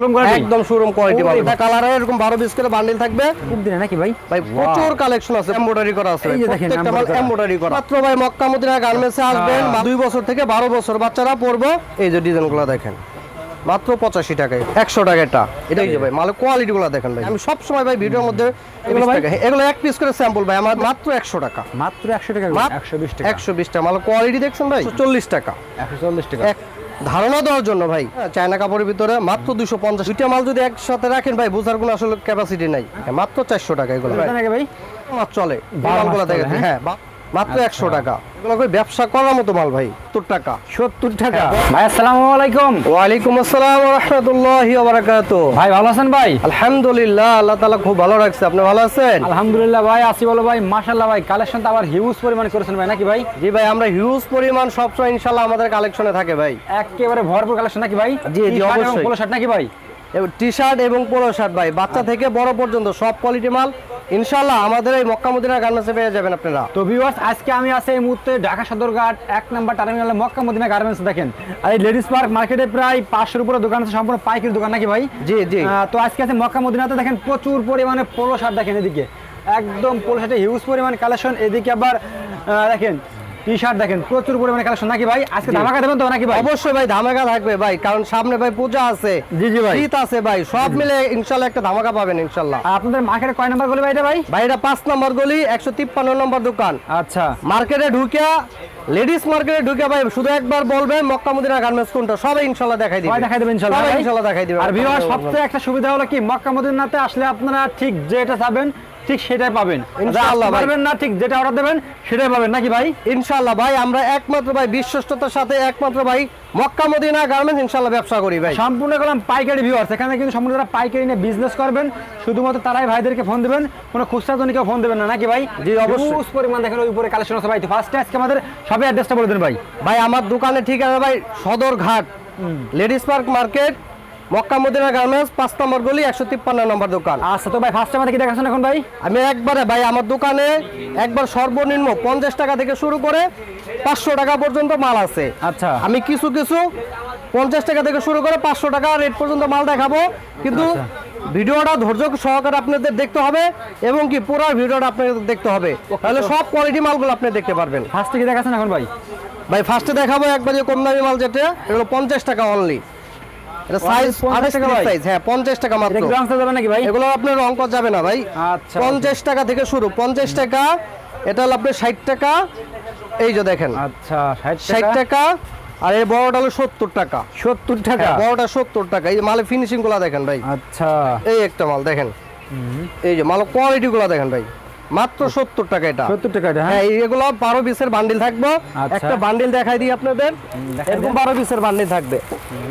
একদম showroom quality মাল এটা কালার এরকম 12 পিস করে বান্ডিল থাকবে। খুব দিনে নাকি ভাই? ভাই প্রচুর কালেকশন আছে এমব্রয়ডারি করা আছে এই যে দেখেন, প্রত্যেকটা মাল এমব্রয়ডারি করা। মাত্র ভাই মক্কা মদিনা গার্মেন্টসে আসবেন। দুই বছর থেকে 12 বছর বাচ্চারা পরবে। এই যে ডিজাইনগুলো দেখেন মাত্র পঁচাশি টাকায় একশো টাকাটা এটাই যে ভাই মালের কোয়ালিটি গুলো দেখেন ভাই। আমি সব সময় ভাই ভিডিওর মধ্যে এগুলো ভাই? এগুলো এক পিস করে স্যাম্পল ভাই আমার মাত্র একশো টাকা। মাত্র 100 টাকা মাত্র 120 টাকা। একশো বিশ টাকা। মালের কোয়ালিটি দেখছেন ভাই? চল্লিশ টাকা। 140 টাকা। এক ধারণা দেওয়ার জন্য ভাই। চায়না কাপড়ের ভিতরে মাত্র দুশো পঞ্চাশ। দুইটা মাল যদি একসাথে রাখেন ভাই বোঝার কোনো আসলে ক্যাপাসিটি নাই। মাত্র চারশো টাকা এগুলো। ভাই? চলে। মালগুলো চলে, হ্যাঁ? মাত্র আচ্ছা। একশো টাকা। এগুলো ব্যবসা করার মতো মাল ভাই সত্তর টাকা। 70 টাকা? হ্যাঁ। ভাই আসসালামু আলাইকুম। ওয়ালাইকুম আসসালাম রহমতুল্লাহি বারাকাতু ভাই ভালো আছেন ভাই? আলহামদুলিল্লাহ আল্লাহ তাআলা খুব ভালো রাখছে। আপনি ভালো আছেন? আলহামদুলিল্লাহ ভাই আসি বলো ভাই। মাশাআল্লাহ ভাই কালেকশন তো আবার হিউজ পরিমাণ করেছেন ভাই নাকি ভাই? জি ভাই আমরা হিউজ পরিমাণ সবসময় ইনশাল্লাহ আমাদের কালেকশনে থাকে ভাই। একেবারে ভরপুর কালেকশন নাকি ভাই? জি, জি, অবশ্যই। নাকি ভাই? টি শার্ট এবং পোলো শার্ট ভাই। বাচ্চা থেকে বড় পর্যন্ত সব কোয়ালিটি মাল ইনশাল্লাহ আমাদের এই মক্কা মদিনা গার্মেন্টসে পেয়ে যাবেন আপনারা। তো ভিউয়ার্স আজকে আমি আছি এই মুহূর্তে ঢাকা সদরঘাট এক নাম্বার টার্মিনালে মক্কা মদিনা গার্মেন্টস দেখেন। আর এই লেডিস পার্ক মার্কেটে প্রায় পাঁচশোর উপরে দোকান আছে সম্পূর্ণ পাইকারি দোকান নাকি ভাই? জি জি। তো আজকে আছে মক্কা মদিনাতে দেখেন প্রচুর পরিমাণে পোলো শার্ট দেখেন এদিকে। একদম পোলো শার্টে হিউজ পরিমাণ কালেকশন এদিকে আবার দেখেন টি শার্ট দেখেন প্রচুর পরিমাণে কালেকশন নাকি ভাই? আজকে ধামাকা দেবেন তো নাকি ভাই? অবশ্যই ভাই ধামাকা থাকবে ভাই কারণ সামনে ভাই পূজা আছে। জি জি ভাই। শীত আছে ভাই সব মিলে একটা ধামাকা পাবেন আপনাদের মার্কেটে কয় নাম্বার গলি ভাই এটা ভাই? ভাই এটা নম্বর গলি একশো তিপ্পান্ন নম্বর দোকান। আচ্ছা। মার্কেটে ঢুকিয়া লেডিস মার্কেটে ঢুকিয়া ভাই শুধু একবার বলবেন মক্কা মদিনা গার্মেন্টস কোনটা সবাই ইনশাল্লাহ দেখাই দিবে। দেখাই দেবেন দেখাই দিবে। আর ভিউয়ার সবচেয়ে একটা সুবিধা হলো কি মক্কা মদিনাতে আসলে আপনারা ঠিক যেটা চাবেন ঠিক সেটাই পাবেন। ইনশাআল্লাহ পারবেন না ঠিক যেটা অর্ডার দেবেন সেটাই পাবেন নাকি ভাই? ইনশাল্লাহ ভাই আমরা একমাত্র ভাই বিশ্বস্ততার সাথে একমাত্র ভাই মক্কা মদিনা গার্মেন্টস ইনশাল্লাহ ব্যবসা করি ভাই। সম্পূর্ণ করলাম পাইকারি ভিউয়ার্স এখানে কিন্তু সম্পূর্ণ যারা পাইকারি নিয়ে বিজনেস করবেন শুধুমাত্র তারাই ভাইদেরকে ফোন দেবেন কোনো খুচরা জনিকে ফোন দেবেন না নাকি ভাই? জি, অবশ্যই। পরিমাণ দেখেন ওই উপরে কালেকশন আছে ভাই তো ফার্স্টে আজকে আমাদের সবই অ্যাড্রেসটা বলে দেন ভাই। ভাই আমার দোকানে ঠিকানা ভাই Sadarghat ladies park market Mecca Medina garments পাঁচ নম্বর গলি একশো তিপ্পান্ন নম্বর দোকান। আচ্ছা তো ভাই ফার্স্টে আমাদের কি দেখাচ্ছেন এখন ভাই? আমি একবারে ভাই আমার দোকানে একবার সর্বনিম্ন পঞ্চাশ টাকা থেকে শুরু করে পাঁচশো টাকা পর্যন্ত মাল আছে। আচ্ছা। আমি কিছু কিছু পঞ্চাশ টাকা থেকে শুরু করে পাঁচশো টাকা রেট পর্যন্ত মাল দেখাবো। কিন্তু আচ্ছা। ভিডিওটা ধৈর্য সহকারে আপনাদের দেখতে হবে এবং কি পুরো ভিডিওটা আপনাদের দেখতে হবে। তাহলে সব কোয়ালিটি মালগুলো আপনি দেখতে পারবেন। ফার্স্টে কি দেখাচ্ছেন এখন ভাই? ভাই ফার্স্টে দেখাবো একবার যে কম দামি মাল যেটা এগুলো পঞ্চাশ টাকা অনলি এটা সাইজ 50 টাকা সাইজ হ্যাঁ টাকা মাত্র। এটা যাবে নাকি ভাই? এগুলো আপনার করা যাবে না ভাই। আচ্ছা পঞ্চাশ টাকা থেকে শুরু। পঞ্চাশ টাকা এটা হলো আপনার টাকা। এই যে দেখেন। আচ্ছা ষাট ষাট টাকা টাকা আর এই বড়টা হলো সত্তর টাকা। সত্তর টাকা? হ্যাঁ, বড়টা সত্তর টাকা। এই যে মালের ফিনিশিংগুলা দেখেন ভাই। আচ্ছা। এই একটা মাল দেখেন। এই যে মালের কোয়ালিটি গুলা দেখেন ভাই। মাত্র সত্তর টাকা এটা। সত্তর টাকা এটা হ্যাঁ। হ্যাঁ এগুলো বারো পিসের বান্ডিল থাকবে। আচ্ছা। একটা বান্ডিল দেখাই দিই আপনাদের। এরকম বারো পিসের বান্ডিল থাকবে।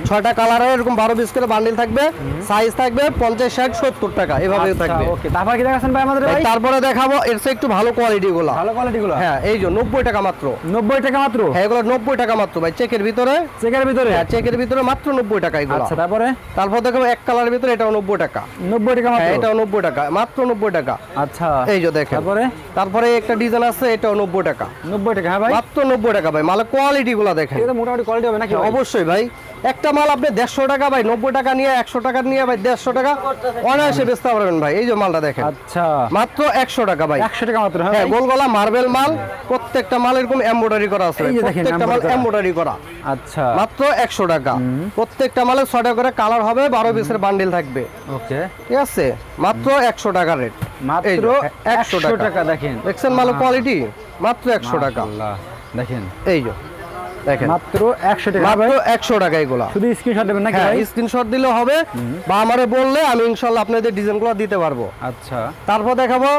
ছয়টা কালারে এরকম বারো পিস করে বান্ডিল থাকবে। সাইজ থাকবে পঞ্চাশ ষাট সত্তর টাকা এভাবে থাকবে। তারপর কি দেখাচ্ছেন ভাই আমাদের তারপরে দেখাবো এর একটু ভালো কোয়ালিটি গুলা। ভালো কোয়ালিটি গুলো? হ্যাঁ এই যে নব্বই টাকা মাত্র। নব্বই টাকা মাত্র? হ্যাঁ এগুলো নব্বই টাকা মাত্র ভাই চেকের ভিতরে। চেকের ভিতরে? হ্যাঁ চেকের ভিতরে মাত্র নব্বই টাকা এগুলো। আচ্ছা তারপরে? তারপর দেখো এক কালারের ভিতরে এটাও নব্বই টাকা। নব্বই টাকা হ্যাঁ মাত্র এটাও নব্বই টাকা মাত্র নব্বই টাকা। আচ্ছা। এই যে দেখেন। তারপরে? তারপরে একটা ডিজাইন আছে এটাও নব্বই টাকা। নব্বই টাকা হ্যাঁ ভাই? মাত্র নব্বই টাকা ভাই মালের কোয়ালিটি গুলা দেখেন। এটা মোটামুটি কোয়ালিটি হবে নাকি হ্যাঁ, অবশ্যই ভাই। একটা মাল আপনি দেড়শো টাকা ভাই নব্বই টাকা নিয়ে একশো টাকা নিয়ে ভাই দেড়শো টাকা অনায়াসে বেচতে পারবেন ভাই। এই যে মালটা দেখেন। আচ্ছা। মাত্র একশো টাকা ভাই। একশো টাকা মাত্র হ্যাঁ হ্যাঁ গোলগলা মার্বেল মাল প্রত্যেকটা মাল এরকম এমব্রয়ডারি করা আছে দেখেন, প্রত্যেকটা মাল। এমব্রয়ডারি করা। আচ্ছা। মাত্র একশো টাকা। প্রত্যেকটা মালের ছটা করে কালার হবে বারো পিসের বান্ডিল থাকবে। ওকে ঠিক আছে? মাত্র একশো টাকা রেট মাত্র একশো একশো টাকা। টাকা দেখেন। দেখছেন মালের কোয়ালিটি মাত্র একশো টাকা। দেখেন। এই যে দেখেন। মাত্র একশো টাকা মাত্র ভাই। একশো টাকা এগুলা। শুধু স্ক্রিনশট দেবেন নাকি হ্যাঁ ভাই? স্ক্রিনশট দিলে হবে। বা আমারে বললে আমি আপনাদের ডিজাইনগুলো দিতে পারব। আচ্ছা। তারপর দেখাবো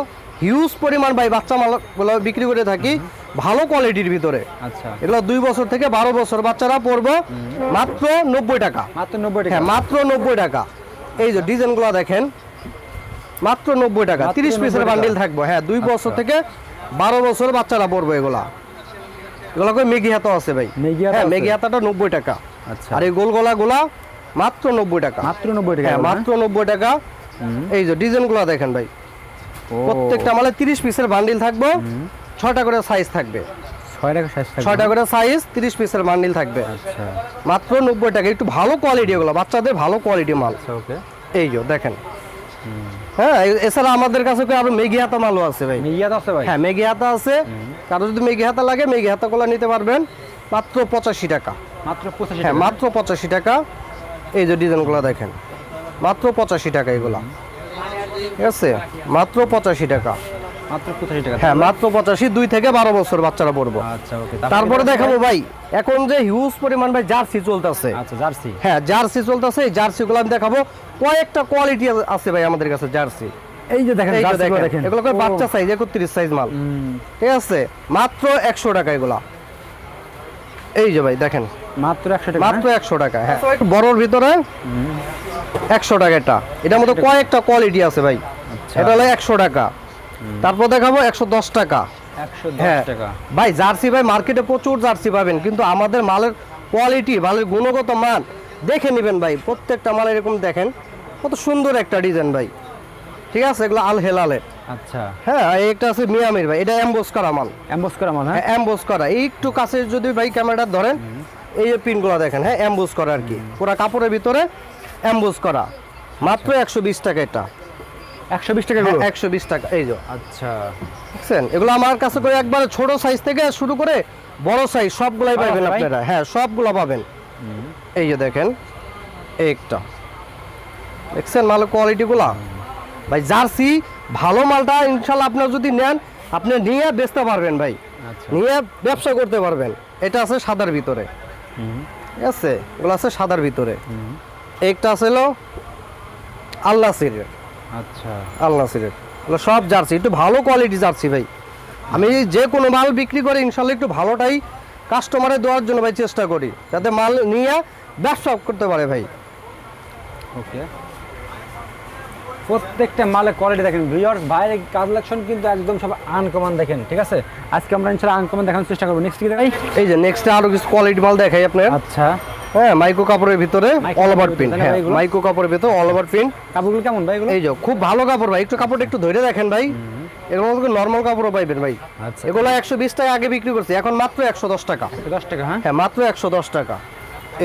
হিউজ পরিমাণ ভাই বাচ্চা মালগুলো বিক্রি করে থাকি। ভালো কোয়ালিটির ভিতরে। আচ্ছা। এগুলো দুই বছর থেকে বারো বছর বাচ্চারা পড়ব। মাত্র নব্বই টাকা। মাত্র নব্বই টাকা। হ্যাঁ মাত্র নব্বই টাকা। এই যে ডিজাইনগুলো দেখেন। মাত্র নব্বই টাকা তিরিশ পিসের বান্ডিল থাকব। হ্যাঁ দুই বছর থেকে বারো বছর বাচ্চারা পড়ব এগুলা। এগুলো করে মেগি হাতা আছে ভাই। মেগি হ্যাঁ? মেগি হাতাটা নব্বই টাকা। আচ্ছা। আর এই গোলগলা গুলা মাত্র নব্বই টাকা। মাত্র নব্বই টাকা হ্যাঁ মাত্র নব্বই টাকা। এই যে ডিজাইনগুলা দেখেন ভাই। প্রত্যেকটা মালে তিরিশ পিসের বান্ডিল থাকব। ছটা করে সাইজ থাকবে। ছয়টা করে সাইজ তিরিশ পিসের বান্ডিল থাকবে। আচ্ছা। মাত্র নব্বই টাকা। একটু ভালো কোয়ালিটি এগুলো। বাচ্চাদের ভালো কোয়ালিটি মাল। আচ্ছা ওকে এই যে দেখেন। হ্যাঁ এছাড়া আমাদের কাছে আরও মেগি হাতা মালও আছে ভাই। মিয়াদ আছে ভাই? হ্যাঁ মেগি হাতা আছে। কারও যদি মেগি হাতা লাগে মেগি হাতা গুলো নিতে পারবেন। মাত্র পঁচাশি টাকা। মাত্র পঁচাশি হ্যাঁ মাত্র পঁচাশি টাকা। এই যে ডিজাইনগুলো দেখেন। মাত্র পঁচাশি টাকা এগুলা। ঠিক আছে? মাত্র পঁচাশি টাকা। হ্যাঁ মাত্র পঁচাশি দুই থেকে বারো বছর বাচ্চারা পড়ব। আচ্ছা তারপরে দেখাবো ভাই এখন যে হিউজ পরিমাণ ভাই জার্সি চলতেছে। আচ্ছা জার্সি? হ্যাঁ জার্সি চলতেছে এই জার্সিগুলো আমি দেখাবো। কয়েকটা কোয়ালিটি আছে ভাই আমাদের কাছে জার্সি। এই যে দেখেন এই যে জার্সিগুলো দেখেন দেখেন। এগুলো বাচ্চা সাইজ একত্রিশ সাইজ মাল। ঠিক আছে? মাত্র একশো টাকা এগুলা। এই যে ভাই দেখেন। মাত্র একশো টাকা মাত্র একশো টাকা হ্যাঁ। একটু বড়র ভিতরে একশো এটার মধ্যে কয়েকটা কোয়ালিটি আছে ভাই। আচ্ছা। এটা হলো একশো টাকা। তারপর দেখাবো একশো দশ টাকা। হ্যাঁ। ভাই জার্সি ভাই মার্কেটে প্রচুর জার্সি পাবেন কিন্তু আমাদের মালের কোয়ালিটি মালের গুণগত মান দেখে নেবেন ভাই প্রত্যেকটা মাল এরকম দেখেন কত সুন্দর একটা ডিজাইন ভাই। ঠিক আছে এগুলো আল হেলালের আচ্ছা। হ্যাঁ একটা আছে মিয়ামির ভাই এটা অ্যাম্বোস করা মাল। এমবস করা মাল হ্যাঁ? অ্যাম্বোস করা এই একটু কাছে যদি ভাই ক্যামেরাটা ধরেন এই যে পিনগুলো দেখেন হ্যাঁ অ্যাম্বোস করা আর কি। পুরো কাপড়ের ভিতরে অ্যাম্বোস করা মাত্র একশো বিশ টাকা এটা। একশো বিশ টাকা এগুলো? একশো বিশ টাকা এই যে আচ্ছা। বুঝছেন এগুলো আমার কাছে করে একবারে ছোট সাইজ থেকে শুরু করে বড় সাইজ সবগুলাই পাবেন আপনারা। হ্যাঁ সবগুলো পাবেন। এই যে দেখেন একটা দেখছেন মালের কোয়ালিটিগুলা ভাই জার্সি ভালো মালটা ইনশাল্লাহ আপনার যদি নেন আপনি নিয়ে বেচতে পারবেন ভাই। আচ্ছা। নিয়ে ব্যবসা করতে পারবেন। এটা আছে সাদার ভিতরে। ঠিক আছে? এগুলো আছে সাদার ভিতরে। একটা আছে হলো আল্লাহ সিরের আচ্ছা। আল্লাহ এগুলো সব জার্সি একটু ভালো কোয়ালিটি জার্সি ভাই। আমি যে কোনো মাল বিক্রি করি ইনশাল্লাহ একটু ভালোটাই কাস্টমারে দেওয়ার জন্য ভাই চেষ্টা করি যাতে মাল নিয়ে ব্যবসা করতে পারে ভাই। ওকে প্রত্যেকটা মালের কোয়ালিটি দেখেন ভিউয়ার্স বাইরে কালেকশন কিন্তু একদম সব আনকমন দেখেন ঠিক আছে? আজকে আমরা ইনশাআল্লাহ আনকমন দেখানোর চেষ্টা করব। নেক্সট কি দেখাই? এই যে নেক্সট আরও কিছু কোয়ালিটি মাল দেখাই আপনার। আচ্ছা। হ্যাঁ মাইক্রো কাপড়ের ভিতরে অল ওভার প্রিন্ট হ্যাঁ এগুলো? মাইক্রো কাপড়ের ভিতরে অল ওভার প্রিন্ট কাপড়গুলো কেমন ভাই এগুলো? এই যে খুব ভালো কাপড় ভাই একটু কাপড়টা একটু ধরে দেখেন ভাই। এগুলো নর্মাল কাপড়ও পাইবেন ভাই। আচ্ছা। এগুলো একশো বিশ টাকা আগে বিক্রি করছি এখন মাত্র একশো দশ টাকা। দশ টাকা হ্যাঁ? হ্যাঁ মাত্র একশো দশ টাকা।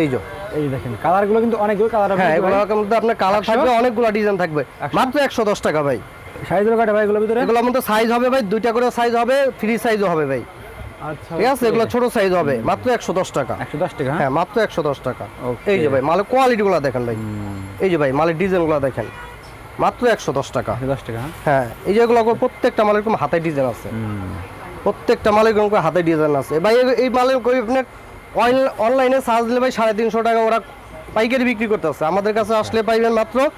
এই যে। এই দেখেন কালারগুলো কিন্তু অনেকগুলো কালার হ্যাঁ এগুলোর মধ্যে আপনার কালার? থাকবে অনেকগুলো ডিজাইন থাকবে। মাত্র একশো দশ টাকা ভাই। সাইজগুলো কাটে ভাই এগুলোর ভিতরে? এগুলোর মধ্যে সাইজ হবে ভাই দুইটা করে সাইজ হবে ফ্রি সাইজও হবে ভাই। ঠিক আছে এগুলো ছোট সাইজ হবে। মাত্র একশো দশ টাকা। একশো দশ টাকা হ্যাঁ? হ্যাঁ মাত্র একশো দশ টাকা। এই যে ভাই মালের কোয়ালিটিগুলো দেখেন ভাই। এই যে ভাই মালের ডিজাইনগুলো দেখেন। মাত্র একশো দশ টাকা। দশ টাকা হ্যাঁ? হ্যাঁ এই যেগুলো প্রত্যেকটা মালের এরকম হাতে ডিজাইন আছে। প্রত্যেকটা মালের এরকম হাতে ডিজাইন আছে। ভাই এই- মালের আপনার অনলাইনে সার্চ দিলে ভাই সাড়ে তিনশো টাকা ওরা পাইকারি বিক্রি করতেছে। আমাদের কাছে আসলে পাইবেন মাত্র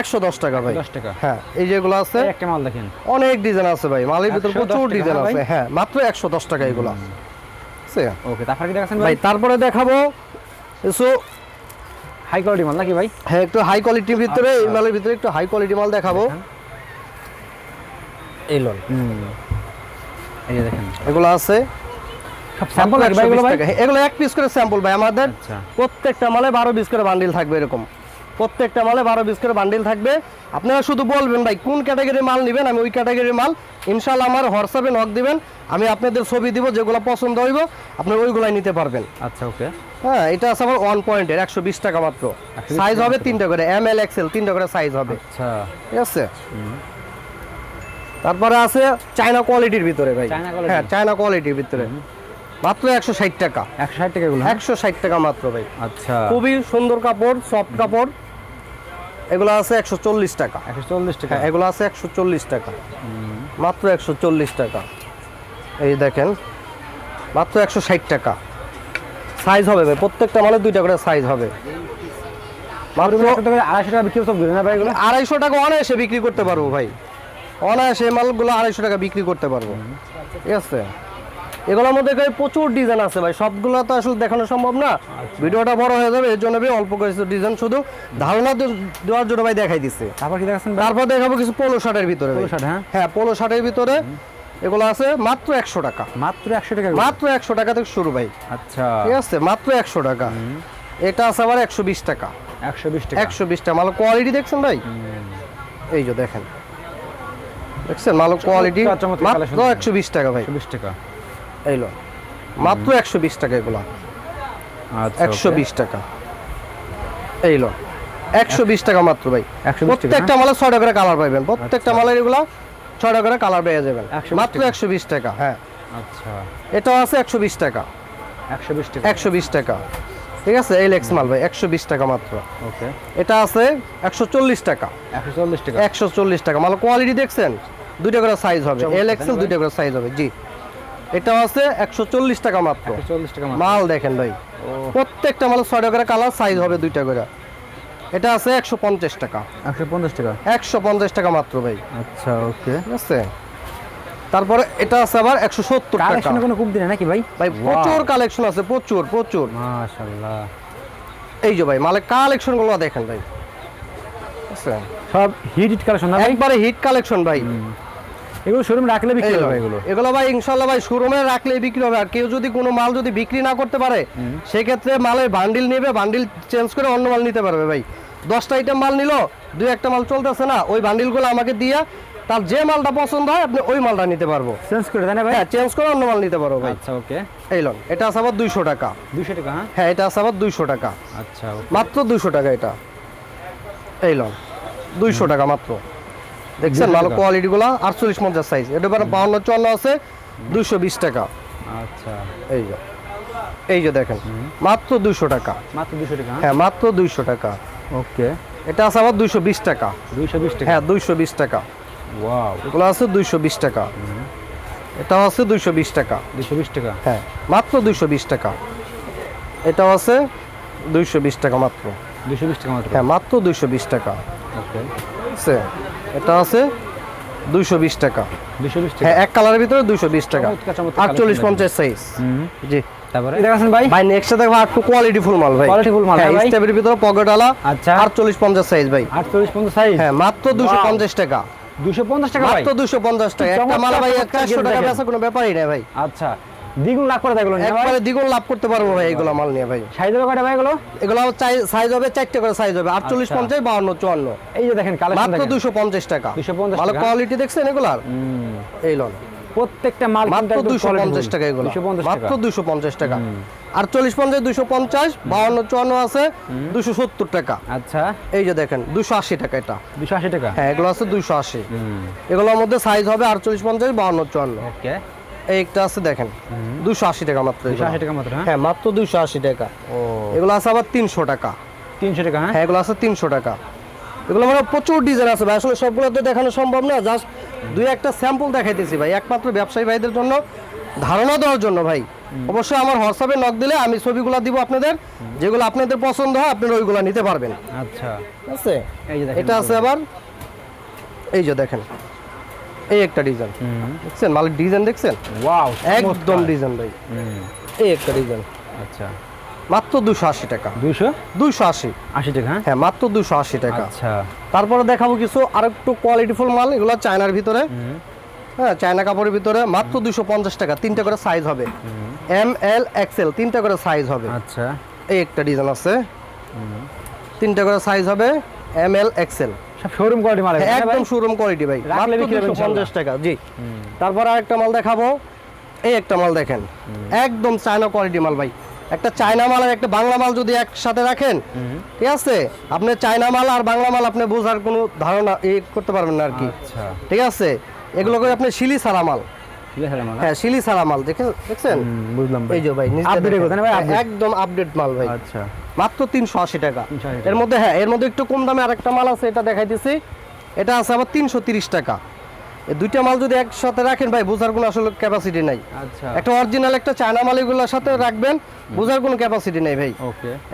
একশো দশ টাকা ভাই। দশ টাকা। হ্যাঁ এই যেগুলো আছে একটা মাল দেখেন। অনেক ডিজাইন আছে ভাই মালের ভিতরে 110 প্রচুর ডিজাইন আছে। হ্যাঁ মাত্র একশো দশ টাকা এগুলো ওকে তারপর কি দেখাচ্ছেন ভাই তারপরে দেখাবো কিছু হাই কোয়ালিটি মাল নাকি ভাই? হ্যাঁ একটু হাই কোয়ালিটির ভিতরে এই আচ্ছা। মালের ভিতরে একটু হাই কোয়ালিটি মাল দেখাবো। এই লোন এই দেখেন। এগুলো আছে। স্যাম্পল। এগুলো এক পিস করে স্যাম্পল ভাই আমাদের আচ্ছা। প্রত্যেকটা মালে বারো পিস করে বান্ডিল থাকবে এরকম। প্রত্যেকটা মালে বারো পিস করে বান্ডিল থাকবে। আপনারা শুধু বলবেন ভাই কোন ক্যাটাগরির মাল নেবেন? আমি ওই ক্যাটাগরির মাল ইনশাল্লাহ আমার হোয়াটসঅ্যাপে নক দিবেন। আমি আপনাদের ছবি দিব যেগুলো পছন্দ হইব আপনি ওইগুলাই নিতে পারবেন। আচ্ছা ওকে। হ্যাঁ এটা আছে আমার ওয়ান পয়েন্টের একশো বিশ টাকা মাত্র। সাইজ হবে। তিনটা করে এম এল এক্সেল তিনটা করে সাইজ হবে। আচ্ছা। ঠিক আছে? তারপরে আছে চায়না কোয়ালিটির ভিতরে ভাই। হ্যাঁ চায়না কোয়ালিটির ভিতরে। মাত্র একশো ষাট টাকা। একশো ষাট টাকা হ্যাঁ? একশো ষাট টাকা মাত্র ভাই। আচ্ছা। খুবই সুন্দর কাপড় সফট কাপড়। এগুলো আছে একশো চল্লিশ টাকা। একশো চল্লিশ টাকা? হ্যাঁ এগুলো আছে একশো চল্লিশ টাকা। মাত্র একশো চল্লিশ টাকা। এই দেখেন মাত্র একশো ষাট টাকা। সাইজ হবে ভাই প্রত্যেকটা মালের দুইটা করে সাইজ হবে। আড়াইশো টাকা বিক্রি এগুলো? আড়াইশো টাকা অনায়াসে বিক্রি করতে পারব ভাই। অনায়াসে মালগুলো আড়াইশো টাকা বিক্রি করতে পারব। ঠিক আছে? এগুলোর মধ্যে প্রচুর ডিজাইন আছে ভাই। সবগুলো তো আসলে দেখানো সম্ভব না। ভিডিওটা বড় হয়ে যাবে এর জন্য ভাই অল্প কিছু ডিজাইন শুধু ধারণা দেওয়ার জন্য ভাই দেখাই দিচ্ছে তারপর কি দেখাচ্ছেন তারপর দেখাবো কিছু পোলো শার্টের ভিতরে পোলো শার্ট, হ্যাঁ? হ্যাঁ পোলো শার্টের ভিতরে এগুলো আছে মাত্র একশো টাকা। মাত্র একশো টাকা মাত্র একশো টাকা থেকে শুরু ভাই। আচ্ছা। ঠিক আছে? মাত্র একশো টাকা। এটা আছে আবার একশো বিশ টাকা। একশো বিশ টাকা। একশো বিশ টাকা। মাল কোয়ালিটি দেখছেন ভাই? এই যে দেখেন। দেখছেন? মাল কোয়ালিটি মাত্র একশো বিশ টাকা ভাই। বিশ টাকা। এই লো মাত্র একশো বিশ টাকা এগুলো আচ্ছা একশো বিশ টাকা এই লো একশো বিশ টাকা মাত্র ভাই 120 টাকা, প্রত্যেকটা মালে ছয়টা করে কালার পাইবেন প্রত্যেকটা আচ্ছা। মালের এগুলো ছয়টা করে কালার পেয়ে যাবেন মাত্র একশো বিশ টাকা হ্যাঁ আচ্ছা এটাও আছে একশো বিশ টাকা একশো বিশ টাকা একশো বিশ টাকা ঠিক আছে এই লেক্স মাল ভাই একশো বিশ টাকা মাত্র ওকে এটা আছে একশো চল্লিশ টাকা একশো চল্লিশ টাকা একশো চল্লিশ টাকা মাল কোয়ালিটি দেখছেন দুইটা করে সাইজ হবে এল এক্সেল দুইটা করে সাইজ হবে জি এটাও আছে একশো চল্লিশ টাকা মাত্র। চল্লিশ টাকা মাল দেখেন ভাই। প্রত্যেকটা মাল ছয়টা করে কালার সাইজ হবে দুইটা করে। এটা আছে একশো পঞ্চাশ টাকা। একশো পঞ্চাশ টাকা? একশো পঞ্চাশ টাকা মাত্র ভাই। আচ্ছা ওকে। ঠিক আছে? তারপরে এটা আছে আবার একশো সত্তর টাকা। কালেকশনে কোনো কমতি নাকি ভাই? ভাই প্রচুর কালেকশন আছে প্রচুর প্রচুর। এই যে ভাই মালের কালেকশনগুলো দেখেন ভাই। সব হিট হিট কালেকশন না একবারে হিট কালেকশন ভাই। এগুলো শোরুম রাখলে বিক্রি হবে এগুলো। এগুলো ভাই ইনশাল্লাহ ভাই শোরুমে রাখলে বিক্রি হবে। আর কেউ যদি কোনো মাল যদি বিক্রি না করতে পারে সেক্ষেত্রে মালের বান্ডিল নেবে বান্ডিল চেঞ্জ করে অন্য মাল নিতে পারবে ভাই। দশটা আইটেম মাল নিল দুই একটা মাল চলতেছে না ওই বান্ডিলগুলো আমাকে দিয়ে তার যে মালটা পছন্দ হয় আপনি ওই মালটা নিতে পারব। চেঞ্জ করে দেন ভাই? হ্যাঁ চেঞ্জ করে অন্য মাল নিতে পারব ভাই। আচ্ছা ওকে এই লোন এটা আছে আবার দুইশো টাকা। দুশো টাকা হ্যাঁ? হ্যাঁ এটা আছে আবার দুইশো টাকা। আচ্ছা মাত্র দুইশো টাকা এটা। এই লোন দুইশো টাকা মাত্র। দেখছেন 200 ভালো টাকা। কোয়ালিটি গুলো আটচল্লিশ পঞ্চাশ সাইজ এটা মানে বাউন্ন চুয়ান্ন আছে দুইশো বিশ টাকা আচ্ছা এই যে এই যে দেখেন মাত্র দুইশো টাকা মাত্র দুশো টাকা হ্যাঁ হ্যাঁ মাত্র দুইশো টাকা ওকে এটা আছে আবার দুইশো বিশ টাকা দুইশো বিশ টাকা হ্যাঁ দুইশো বিশ টাকা ওয়াও এগুলো আছে দুইশো বিশ টাকা এটাও আছে দুইশো বিশ টাকা দুইশো বিশ টাকা হ্যাঁ মাত্র দুইশো বিশ টাকা এটাও আছে দুইশো বিশ টাকা মাত্র দুইশো বিশ টাকা মাত্র হ্যাঁ মাত্র দুইশো বিশ টাকা ওকে এটা আছে দুইশো বিশ টাকা। দুইশো বিশ টাকা। হ্যাঁ এক কালারের ভিতরে দুইশো বিশ টাকা। আটচল্লিশ পঞ্চাশ সাইজ জি। তারপরে? দেখাচ্ছেন ভাই? ভাই নেক্সট দেখব আর কোয়ালিটি ফুল মাল ভাই। মাল, হ্যাঁ হ্যাঁ ভাই। স্টেপের ভিতরে পকেট আলা আচ্ছা। আটচল্লিশ পঞ্চাশ সাইজ ভাই। আটচল্লিশ পঞ্চাশ সাইজ হ্যাঁ মাত্র দুশো পঞ্চাশ টাকা। দুশো পঞ্চাশ টাকা মাত্র দুশো পঞ্চাশ টাকা। একটা মাল ভাই চমৎকার চারশো গেঞ্জি টাকা দেখেন। বেচা কোনো ব্যাপারই নেই ভাই। আচ্ছা। দ্বিগুণ লাভ করে দেখল একবারে দ্বিগুণ লাভ করতে পারব ভাই এগুলো মাল নিয়ে ভাই। সাইজ হবে কয়টা ভাই এগুলো? এগুলো সাইজ হবে চারটে করে সাইজ হবে আটচল্লিশ আচ্ছা। পঞ্চাশ বাউন্ন চুয়ান্ন। এই যে দেখেন কালেকশন মাত্র দুশো পঞ্চাশ টাকা। 250 ভালো কোয়ালিটি দেখছেন এগুলার? এই লোন। প্রত্যেকটা মাল মাত্র দুশো পঞ্চাশ টাকা এগুলো। দুশো পঞ্চাশ মাত্র দুশো পঞ্চাশ টাকা। আটচল্লিশ পঞ্চাশ দুশো পঞ্চাশ বাউন্ন চুয়ান্ন আছে দুশো সত্তর টাকা। আচ্ছা। এই যে দেখেন দুশো আশি টাকা এটা। দুশো আশি টাকা? হ্যাঁ এগুলো আছে দুশো আশি। হুম, এগুলোর মধ্যে সাইজ হবে আটচল্লিশ পঞ্চাশ বাউন্ন চুয়ান্ন। ওকে এই একটা আছে দেখেন দুশো আশি টাকা মাত্র আশি টাকা মাত্র হ্যাঁ? হ্যাঁ মাত্র দুশো আশি টাকা। ও। এগুলো আছে আবার তিনশো টাকা। তিনশো টাকা হ্যাঁ? হ্যাঁ এগুলো আছে তিনশো টাকা। এগুলো মানে প্রচুর ডিজাইন আছে ভাই। আসলে সবগুলো তো দেখানো সম্ভব না। জাস্ট দুই একটা স্যাম্পল দেখাইতেছি ভাই। একমাত্র ব্যবসায়ী ভাইদের জন্য ধারণা দেওয়ার জন্য ভাই। অবশ্যই আমার হোয়াটসঅ্যাপে নক দিলে আমি ছবিগুলো দিব আপনাদের। যেগুলো আপনাদের পছন্দ হয় আপনারা ওইগুলো নিতে পারবেন। আচ্ছা। আছে? এটা আছে আবার এই যে দেখেন। এই একটা ডিজাইন। দেখছেন? মালের ডিজাইন দেখছেন? ওয়াও একদম ডিজাইন ভাই। এই একটা ডিজাইন। আচ্ছা। মাত্র দুশো আশি টাকা। দুইশো দুশো আশি। আশি টাকা হ্যাঁ? হ্যাঁ মাত্র দুশো আশি টাকা। আচ্ছা। তারপরে দেখাবো কিছু আর একটু কোয়ালিটিফুল মাল এগুলো চায়নার ভিতরে। হ্যাঁ চায়না কাপড়ের ভিতরে মাত্র দুশো পঞ্চাশ টাকা। তিনটা করে সাইজ হবে। এম এল এক্সেল তিনটা করে সাইজ হবে। আচ্ছা। এই একটা ডিজাইন আছে। তিনটা করে সাইজ হবে M L XL showroom quality মাল একদম শোরুম কোয়ালিটি ভাই। রাখলে মাত্র বিক্রি হবে দুশো পঞ্চাশ টাকা জি। তারপর আরেকটা মাল দেখাবো। এই একটা মাল দেখেন। একদম চায়না কোয়ালিটি মাল ভাই। একটা চায়না মাল আর একটা বাংলা মাল যদি একসাথে রাখেন ঠিক আছে? আপনি চায়না মাল আর বাংলা মাল আপনি বোঝার কোনো ধারণা করতে পারবেন না আর কি। আচ্ছা। ঠিক আছে? এগুলো করে আপনি শিলি সারা মাল। হ্যাঁ শিলি সারা মাল দেখে দেখছেন? বুঝলাম এই যে ভাই একদম আপডেট মাল ভাই। আচ্ছা। মাত্র তিনশো আশি টাকা। এর মধ্যে হ্যাঁ এর মধ্যে একটু কম দামে আরেকটা মাল আছে এটা দেখাইতেছি। এটা আছে আবার তিনশো তিরিশ টাকা। এই দুইটা মাল যদি একসাথে রাখেন ভাই বোঝার কোনো আসলে ক্যাপাসিটি নাই। আচ্ছা। একটা অরিজিনাল একটা চায়না মাল এগুলোর সাথে রাখবেন বোঝার কোনো ক্যাপাসিটি নেই ভাই।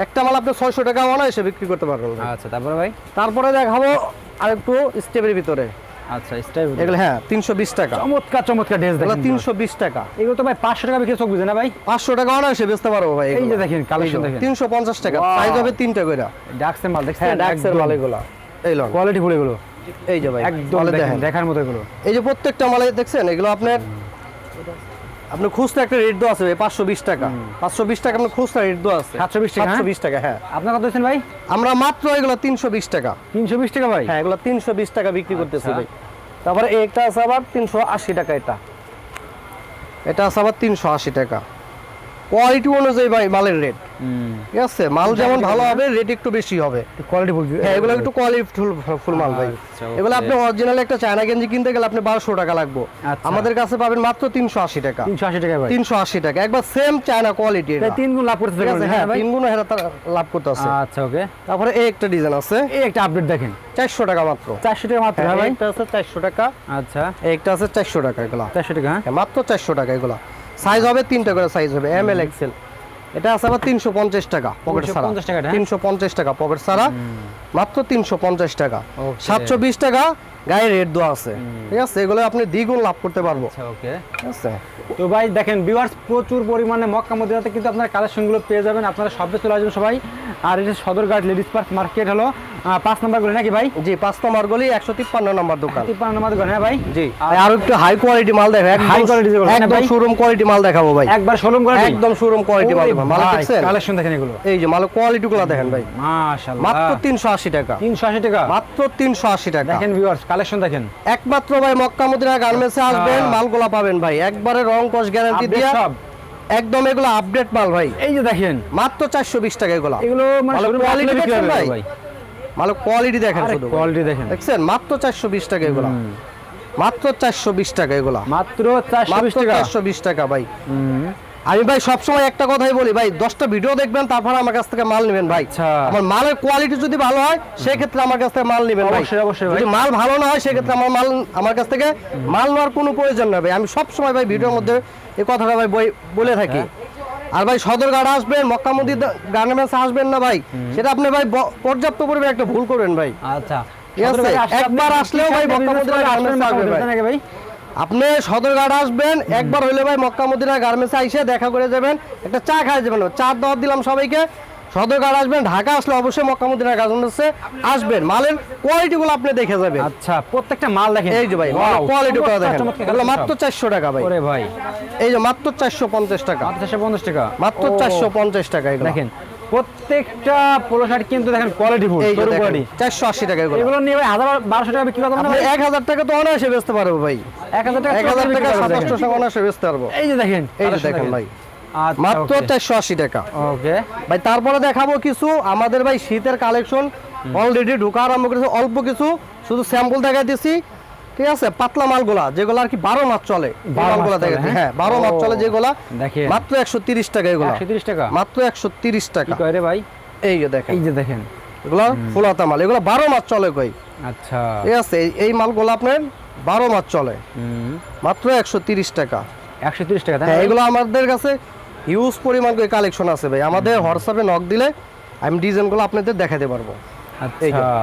একটা মাল আপনি ছয়শো টাকা অনায়াসে বিক্রি করতে পারবেন আচ্ছা তারপরে ভাই? তারপরে দেখাবো আর একটু স্টেপের ভিতরে। আচ্ছা স্টাইল এগুলো হ্যাঁ টাকা। চমৎকার চমৎকার ড্রেস দেখেন টাকা। এগুলো তো ভাই পাঁচশো টাকা বিক্রি চোখ বুঝে না ভাই? পাঁচশো টাকা অনায়াসে বেচতে পারব ভাই এই যে দেখেন কালেকশন দেখেন। তিনশো পঞ্চাশ টাকা। Wow. সাইজ হবে তিনটা করে ডাক্সের মাল দেখছেন? হ্যাঁ ডাক্সের মাল এগুলো। এই লন। কোয়ালিটি ফুল এগুলো। এই যে ভাই একদম দেখার মতো এগুলো। এই যে প্রত্যেকটা মালে দেখছেন? এগুলো আপনার আপনি খুচরা একটা রেট দেওয়া আছে ভাই পাঁচশো বিশ টাকা। পাঁচশো বিশ টাকা আপনার খুচরা রেট দেওয়া আছে। 720 টাকা, সাতশো হ্যাঁ? বিশ টাকা হ্যাঁ। আপনার কত দিচ্ছেন ভাই? আমরা মাত্র এগুলো তিনশো বিশ টাকা। তিনশো বিশ টাকা ভাই? হ্যাঁ এগুলো তিনশো বিশ টাকা বিক্রি করতেছি আচ্ছা। ভাই। তারপরে এটা আছে আবার তিনশো আশি টাকা এটা। এটা আছে আবার তিনশো আশি টাকা। কোয়ালিটি অনুযায়ী ভাই মালের রেট ঠিক আছে মাল যেমন ভালো হবে রেট একটু বেশি হবে। কোয়ালিটি ফুল হ্যাঁ এগুলো একটু কোয়ালিটি ফুল ফুল মাল ভাই। আচ্ছা, এগুলো আপনি অরিজিনাল একটা চায়না গেঞ্জি কিনতে গেলে আপনি বারোশো টাকা লাগবে। আচ্ছা। আমাদের কাছে পাবেন মাত্র তিনশো আশি টাকা। তিনশো আশি টাকা তিনশো আশি টাকা। একবার সেম চায়না কোয়ালিটি তিন গুণ লাভ করতে আছে হ্যাঁ তিন গুণ হেরা লাভ করতে আছে আচ্ছা ওকে তারপরে এই একটা ডিজাইন আছে। এই একটা আপডেট দেখেন। চারশো টাকা মাত্র। চারশো টাকা মাত্র হ্যাঁ, হ্যাঁ ভাই। একটা আছে চারশো টাকা। আচ্ছা। একটা আছে চারশো টাকা এগুলা। চারশো টাকা হ্যাঁ। হ্যাঁ, মাত্র চারশো টাকা এগুলা। সাইজ হবে তিনটা করে সাইজ হবে। এম এল এক্সেল এটা আছে আবার তিনশো পঞ্চাশ টাকা পকেট সারা। 350 টাকা এটা, হ্যাঁ? তিনশো পঞ্চাশ টাকা পকেট সারা। মাত্র তিনশো পঞ্চাশ টাকা। সাতশো বিশ টাকা গায়ে রেট দেওয়া আছে। ঠিক আছে? এগুলো আপনি দ্বিগুণ লাভ করতে পারব। আচ্ছা ওকে ঠিক আছে? তো ভাই দেখেন ভিউয়ার্স প্রচুর পরিমাণে মক্কা মদিনাতে কিন্তু আপনারা কালেকশনগুলো পেয়ে যাবেন। আপনারা সবে চলে আসবেন সবাই। আর এটা সদরঘাট লেডিস পার্ক মার্কেট হলো পাঁচ নম্বর গলি নাকি ভাই? জি পাঁচ নম্বর গলি একশো তিপ্পান্ন নম্বর দোকান। তিপ্পান্ন নম্বর গলি হ্যাঁ ভাই? জি আর একটু হাই কোয়ালিটি মাল দেখো যেগুলো, হ্যাঁ একদম শোরুম কোয়ালিটি মাল দেখাবো ভাই। একবার শোরুম করে একদম শোরুম কোয়ালিটি মাল দেখাবো। মাল দেখছেন? কালেকশন দেখেন এগুলো। এই যে মাল কোয়ালিটি গুলো দেখেন ভাই। মাশাআল্লাহ। মাত্র তিনশো আশি টাকা। তিনশো আশি টাকা? মাত্র তিনশো আশি টাকা। দেখেন ভিউয়ার্স কালেকশন দেখেন। একমাত্র ভাই মক্কা মদিনা গার্মেন্টসে আসবেন মালগুলা পাবেন ভাই। একবারে রং কস গ্যারান্টি দিয়ে সব। একদম এগুলো আপডেট মাল ভাই। এই যে দেখেন। মাত্র চারশো বিশ টাকা এগুলো। এগুলো মানে ভালো ভাই? ভাই? কোয়ালিটি দেখেন। কোয়ালিটি দেখেন। দেখছেন? মাত্র চারশো বিশ টাকা এগুলো। মাত্র চারশো বিশ টাকা এগুলো। মাত্র চারশো বিশ টাকা? চারশো বিশ টাকা ভাই। আমি ভাই সবসময় একটা কথাই বলি ভাই দশটা ভিডিও দেখবেন তারপর আমার কাছ থেকে মাল নেবেন ভাই। আচ্ছা। আমার মালের কোয়ালিটি যদি ভালো হয় সেক্ষেত্রে আমার কাছ থেকে মাল নেবেন ভাই। অবশ্যই, অবশ্যই যদি মাল ভালো না হয় সেক্ষেত্রে আমার মাল আমার কাছ থেকে মাল নেওয়ার কোনো প্রয়োজন নেই ভাই। আমি সবসময় ভাই ভিডিওর মধ্যে এই কথাটা ভাই বলে থাকি। আর ভাই সদরঘাট আসবেন মক্কা মক্কামুদি গার্মেন্টস আসবেন না ভাই। সেটা আপনি ভাই পর্যাপ্ত পরিমাণে একটা ভুল করবেন ভাই। আচ্ছা। একবার আসলেও ভাই business মক্কা করে মদিনা আসবেন ভাই। আপনি সদরঘাট আসবেন একবার হইলে ভাই মক্কা মদিনা গার্মেন্টসে আইসে দেখা করে যাবেন একটা চা খাই যাবেন। চা দাওয়াত দিলাম সবাইকে। সদরঘাট আসবেন ঢাকা আসলে অবশ্যই মক্কা মদিনা গার্মেন্টসে আসবেন। মালের কোয়ালিটি গুলো আপনি দেখে যাবেন। আচ্ছা প্রত্যেকটা মাল দেখেন। এই যে ভাই কোয়ালিটি করে দেখেন। এগুলো মাত্র সব। চারশো টাকা ভাই। ওরে ভাই। এই যে মাত্র চারশো পঞ্চাশ টাকা। মাত্র চারশো পঞ্চাশ টাকা। মাত্র ও, চারশো পঞ্চাশ টাকা এগুলো। দেখেন প্রত্যেকটা পোলো শার্ট কিন্তু দেখেন কোয়ালিটি ফুল এই কোয়ালিটি চারশো আশি টাকা এগুলো। এগুলো নিয়ে ভাই হাজার বারোশো টাকা বিক্রি করতে এক হাজার টাকা তো অনায়াসে বেচতে পারব ভাই। এক হাজার টাকা এক হাজার বিক্রি টাকা করা যাবে সাতাশশো দেখেন। টাকা অনায়াসে বেচতে পারব। এই যে দেখেন এই যে দেখেন ভাই। আচ্ছা, মাত্র okay. চারশো আশি টাকা। ওকে ভাই তারপরে দেখাবো কিছু। আমাদের ভাই শীতের কালেকশন অলরেডি ঢোকা আরম্ভ করেছে। অল্প কিছু শুধু স্যাম্পল দেখাই দিছি ঠিক আছে? পাতলা মালগুলা যেগুলো আর কি বারো মাস চলে। এই 12 মাস মালগুলা হ্যাঁ? হ্যাঁ বারো মাস চলে যেগুলা মাত্র একশো তিরিশ টাকা এগুলো। টাকা? মাত্র একশো তিরিশ টাকা। ভাই? এই যে দেখেন। এই যে দেখেন। এগুলো ফুলাতা মাল এগুলো বারো মাস চলে কই? আচ্ছা। ঠিক আছে এই- এই মালগুলো আপনার বারো মাস চলে। মাত্র একশো তিরিশ টাকা। একশো তিরিশ টাকা হ্যাঁ এগুলো আমাদের কাছে হিউজ পরিমাণ কালেকশন আছে ভাই। আমাদের হোয়াটসঅ্যাপে নক দিলে আমি ডিজাইনগুলো আপনাদের দেখাতে পারব।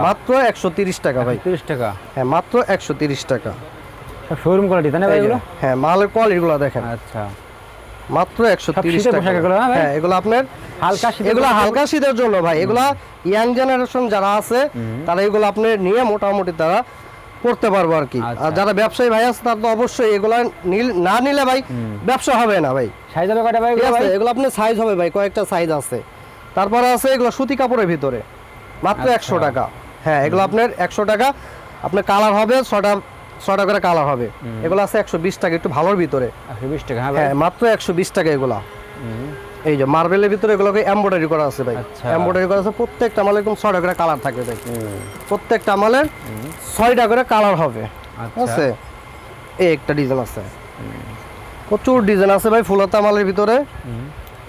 মাত্র একশো তিরিশ টাকা ভাই। তিরিশ টাকা। হ্যাঁ মাত্র একশো তিরিশ টাকা। শোরুম কোয়ালিটি তাই না ভাই এগুলো? হ্যাঁ মালের কোয়ালিটিগুলো দেখেন। আচ্ছা। মাত্র একশো তিরিশ টাকা। হ্যাঁ এগুলো আপনার হালকা শীতের এগুলো হালকা শীতের জন্য ভাই। এগুলা ইয়াং জেনারেশন যারা আছে তারা এগুলো আপনি নিয়ে মোটামুটি তারা করতে পারব আর কি। আচ্ছা। আর যারা ব্যবসায়ী ভাই আছে তারা তো অবশ্যই এগুলা না নিলে ভাই ব্যবসা হবে না ভাই। সাইজ হবে কয়টা ভাই এগুলো ভাই? এগুলো আপনার সাইজ হবে ভাই কয়েকটা সাইজ আছে। তারপরে আছে এগুলো সুতি কাপড়ের ভিতরে। মাত্র আচ্ছা। একশো টাকা। হ্যাঁ এগুলো আপনার একশো টাকা। আপনার কালার হবে ছটা ছটা করে কালার হবে। এগুলো আছে একশো বিশ টাকা একটু ভালোর ভিতরে। বিশ টাকা হ্যাঁ হ্যাঁ মাত্র একশো বিশ টাকা এগুলা। এই যে মার্বেলের ভিতরে এগুলোকে এমব্রয়ডারি করা আছে ভাই। আচ্ছা। এমব্রয়ডারি করা আছে প্রত্যেকটা মালের এরকম ছয়টা করে কালার থাকবে ভাই। প্রত্যেকটা মালের ছয়টা করে কালার হবে। আচ্ছা। আছে? এই একটা ডিজাইন আছে। প্রচুর ডিজাইন আছে ভাই ফুলতা মালের ভিতরে।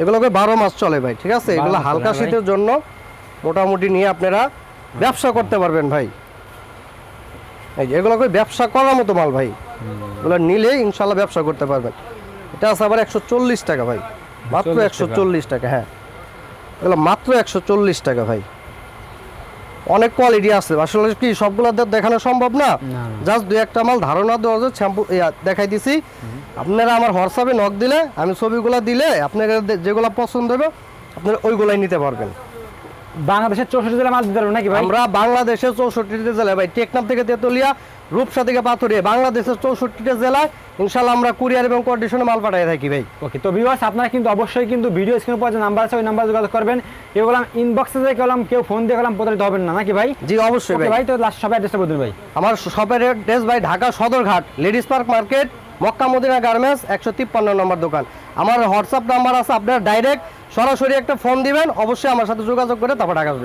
এগুলোকে বারো মাস চলে ভাই ঠিক আছে? 12 এগুলো হালকা শীতের জন্য মোটামুটি নিয়ে আপনারা ব্যবসা করতে পারবেন ভাই। এই যে এগুলোকে ব্যবসা করার মতো মাল ভাই। এগুলো নিলে ইনশাল্লাহ ব্যবসা করতে পারবেন। এটা আছে আবার একশো চল্লিশ টাকা ভাই। মাত্র একশো চল্লিশ টাকা। হ্যাঁ। এগুলো মাত্র একশো চল্লিশ টাকা ভাই। অনেক কোয়ালিটি আছে। আসলে কি সবগুলো দেখানো সম্ভব না। জাস্ট দুই একটা মাল ধারণা দেওয়া যায় শ্যাম্পু দেখাই দিছি। আপনারা আমার হোয়াটসঅ্যাপে নক দিলে আমি ছবিগুলো দিলে আপনারা দে- যেগুলো পছন্দ হবে আপনারা ওইগুলাই নিতে পারবেন। বাংলাদেশের চৌষট্টি জেলা মাল দিতে পারবেন নাকি ভাই? আমরা বাংলাদেশের চৌষট্টিটা জেলায় ভাই টেকনাফ থেকে তেতুলিয়া রূপসা থেকে পাথরিয়া বাংলাদেশের চৌষট্টিটা জেলায় ইনশাল্লাহ আমরা কুরিয়ার এবং কন্ডিশনে মাল পাঠিয়ে থাকি ভাই। ওকে তো ভিউয়ার্স আপনারা কিন্তু অবশ্যই কিন্তু ভিডিও স্ক্রিনে পর যে নাম্বার আছে ওই নাম্বার যোগাযোগ করবেন। বললাম ইনবক্সে যে গেলাম কেউ ফোন দিয়ে গেলাম প্রতারিত হবেন না নাকি ভাই? জি অবশ্যই ভাই। তো লাস্ট সবাই অ্যাড্রেসটা বলুন ভাই। আমার শপের অ্যাড্রেস ভাই Dhaka Sadarghat ladies park market Mecca Medina garments একশো তিপ্পান্ন নম্বর দোকান। আমার হোয়াটসঅ্যাপ নাম্বার আছে আপনারা ডাইরেক্ট সরাসরি একটা ফোন দিবেন অবশ্যই আমার সাথে যোগাযোগ করে তারপর টাকা আসবে।